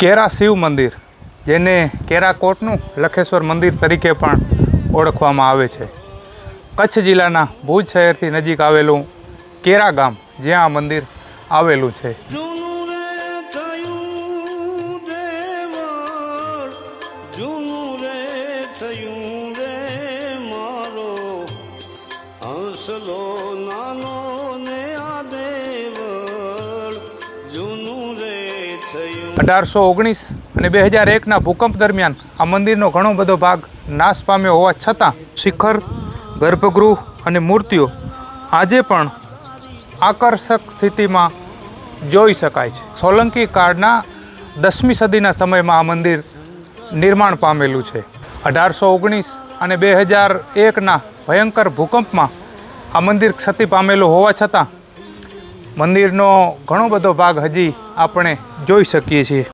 કેરા શિવ મંદિર, જેને કેરાકોટનું લખેશ્વર મંદિર તરીકે પણ ઓળખવામાં આવે છે. કચ્છ જિલ્લાના ભુજ શહેરથી નજીક આવેલું કેરા ગામ, જ્યાં આ મંદિર આવેલું છે. નાનો અઢારસો ઓગણીસ અને બે હજાર એકના ભૂકંપ દરમિયાન આ મંદિરનો ઘણો બધો ભાગ નાશ પામ્યો હોવા છતાં શિખર, ગર્ભગૃહ અને મૂર્તિઓ આજે પણ આકર્ષક સ્થિતિમાં જોઈ શકાય છે. સોલંકી કાળના દસમી સદીના સમયમાં આ મંદિર નિર્માણ પામેલું છે. અઢારસો ઓગણીસ અને બે હજાર એકના ભયંકર ભૂકંપમાં આ મંદિર ક્ષતિ પામેલું હોવા છતાં મંદિરનો ઘણો બધો ભાગ હજી આપણે જોઈ શકીએ છીએ.